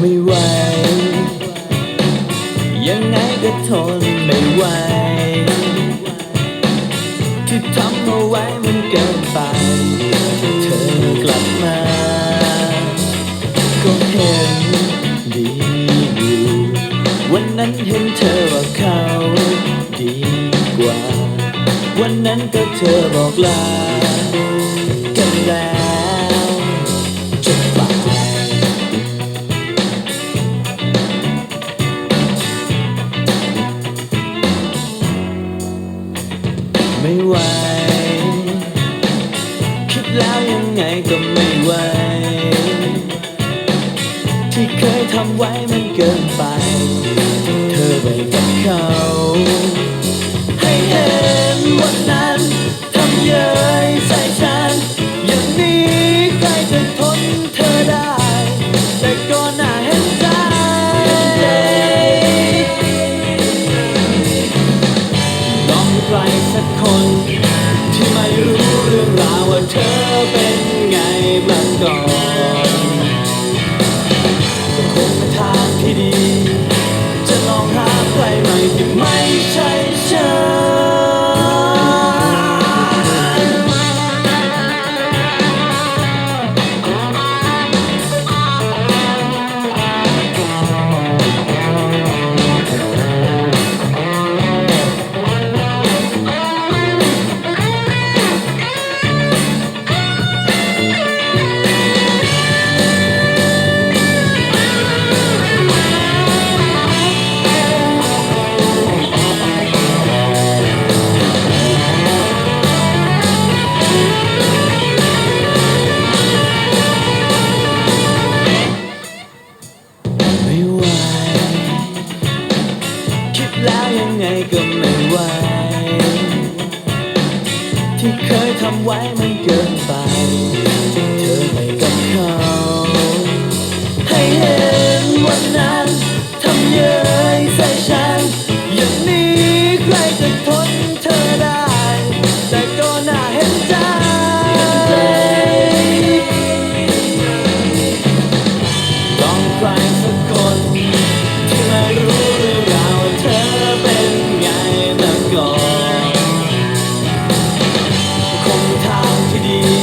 ไม่ไหว ยังไงก็ทนไม่ไหว ที่ทำเอาไว้มันเกินไป เธอกลับมา ก็เห็นดีอยู่ วันนั้นเห็นเธอว่าเขาดีกว่า วันนั้นก็เธอบอกลากันแล้ว ทำไว้มันเกินไป เธอไปกับเขาให้เห็นวันนั้นทำเย้ยใส่ฉัน อย่างนี้ใครจะทนเธอได้ แต่ก็น่าเห็นใจ ลองใครสักคน ที่ไม่รู้เรื่องราวว่าเธอเป็นไงมาก่อน ที่ไม่ใช่ฉัน แล้วยังไงก็ไม่ไหวที่เคยทำไว้มันเกินไปเธอไปกับเขาให้เห็นวันนั้นทำเย้ยใส่ฉัน You.